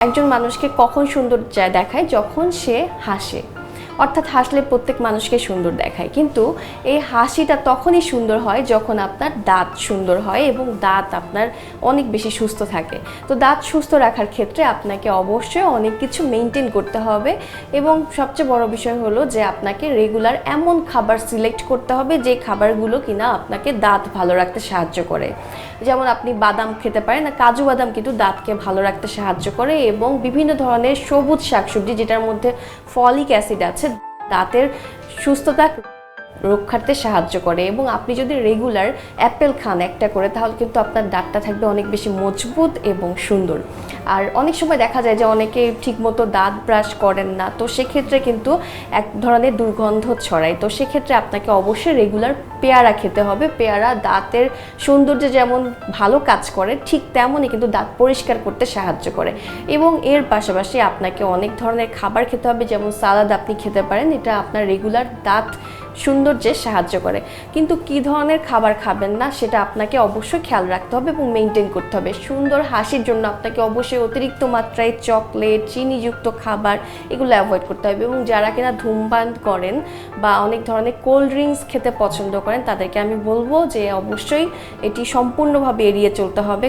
একজন মানুষকে কখন সুন্দর দেখায়? যখন সে হাসে। অর্থাৎ হাসলে প্রত্যেক মানুষকে সুন্দর দেখায়। কিন্তু এই হাসিটা তখনই সুন্দর হয় যখন আপনার দাঁত সুন্দর হয় এবং দাঁত আপনার অনেক বেশি সুস্থ থাকে। তো দাঁত সুস্থ রাখার ক্ষেত্রে আপনাকে অবশ্যই অনেক কিছু মেনটেন করতে হবে এবং সবচেয়ে বড় বিষয় হলো যে আপনাকে রেগুলার এমন খাবার সিলেক্ট করতে হবে যে খাবারগুলো কিনা আপনাকে দাঁত ভালো রাখতে সাহায্য করে। যেমন আপনি বাদাম খেতে পারেন না কাজু বাদাম কিন্তু দাঁতকে ভালো রাখতে সাহায্য করে এবং বিভিন্ন ধরনের সবুজ শাকসবজি যেটার মধ্যে ফলিক অ্যাসিড আছে দাঁতের সুস্থতা রক্ষার্থে সাহায্য করে এবং আপনি যদি রেগুলার অ্যাপেল খান একটা করে, তাহলে কিন্তু আপনার দাঁতটা থাকবে অনেক বেশি মজবুত এবং সুন্দর। আর অনেক সময় দেখা যায় যে অনেকে ঠিকমতো দাঁত ব্রাশ করেন না। তো সেক্ষেত্রে কিন্তু এক ধরনের দুর্গন্ধ ছড়ায়। তো সেক্ষেত্রে আপনাকে অবশ্যই রেগুলার পেয়ারা খেতে হবে। পেয়ারা দাঁতের সৌন্দর্যে যেমন ভালো কাজ করে, ঠিক তেমনই কিন্তু দাঁত পরিষ্কার করতে সাহায্য করে। এবং এর পাশাপাশি আপনাকে অনেক ধরনের খাবার খেতে হবে। যেমন সালাদ আপনি খেতে পারেন। এটা আপনার রেগুলার দাঁত সৌন্দর্যে সাহায্য করে। কিন্তু কি ধরনের খাবার খাবেন না, সেটা আপনাকে অবশ্যই খেয়াল রাখতে হবে এবং মেনটেন করতে হবে। সুন্দর হাসির জন্য আপনাকে অবশ্যই অতিরিক্ত মাত্রায় চকলেট চিনিযুক্ত খাবার এগুলো অ্যাভয়েড করতে হবে এবং যারা কিনা ধূমপান করেন বা অনেক ধরনের কোল্ড ড্রিঙ্কস খেতে পছন্দ করেন, তাদেরকে আমি বলব যে অবশ্যই এটি সম্পূর্ণভাবে এড়িয়ে চলতে হবে।